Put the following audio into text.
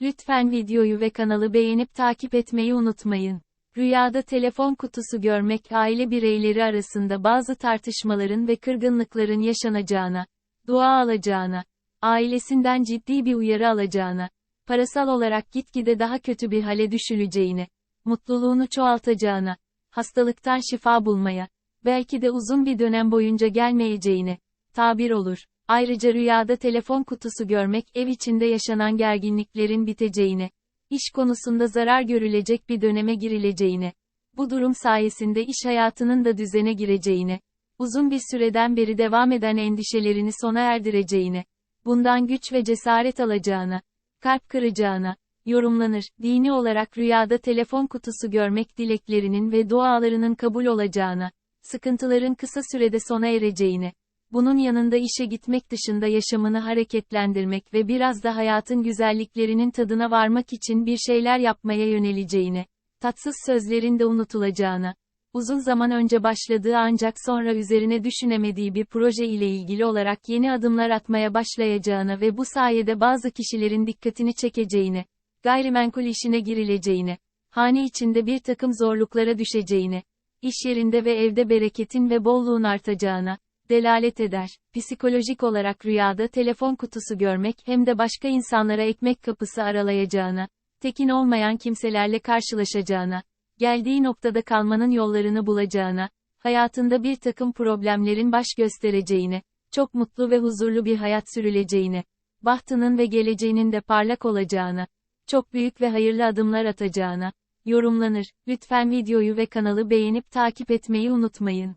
Lütfen videoyu ve kanalı beğenip takip etmeyi unutmayın. Rüyada telefon kutusu görmek aile bireyleri arasında bazı tartışmaların ve kırgınlıkların yaşanacağına, dua alacağına, ailesinden ciddi bir uyarı alacağına, parasal olarak gitgide daha kötü bir hale düşüleceğine, mutluluğunu çoğaltacağına, hastalıktan şifa bulmaya, belki de uzun bir dönem boyunca gelmeyeceğine, tabir olur. Ayrıca rüyada telefon kutusu görmek ev içinde yaşanan gerginliklerin biteceğine, iş konusunda zarar görülecek bir döneme girileceğine, bu durum sayesinde iş hayatının da düzene gireceğine, uzun bir süreden beri devam eden endişelerini sona erdireceğine, bundan güç ve cesaret alacağına, kalp kıracağına, yorumlanır. Dini olarak rüyada telefon kutusu görmek dileklerinin ve dualarının kabul olacağına, sıkıntıların kısa sürede sona ereceğine, bunun yanında işe gitmek dışında yaşamını hareketlendirmek ve biraz da hayatın güzelliklerinin tadına varmak için bir şeyler yapmaya yöneleceğine, tatsız sözlerin de unutulacağına, uzun zaman önce başladığı ancak sonra üzerine düşünemediği bir proje ile ilgili olarak yeni adımlar atmaya başlayacağına ve bu sayede bazı kişilerin dikkatini çekeceğine, gayrimenkul işine girileceğine, hane içinde bir takım zorluklara düşeceğine, iş yerinde ve evde bereketin ve bolluğun artacağına, delalet eder. Psikolojik olarak rüyada telefon kutusu görmek hem de başka insanlara ekmek kapısı aralayacağına, tekin olmayan kimselerle karşılaşacağına, geldiği noktada kalmanın yollarını bulacağına, hayatında bir takım problemlerin baş göstereceğine, çok mutlu ve huzurlu bir hayat sürüleceğine, bahtının ve geleceğinin de parlak olacağına, çok büyük ve hayırlı adımlar atacağına, yorumlanır. Lütfen videoyu ve kanalı beğenip takip etmeyi unutmayın.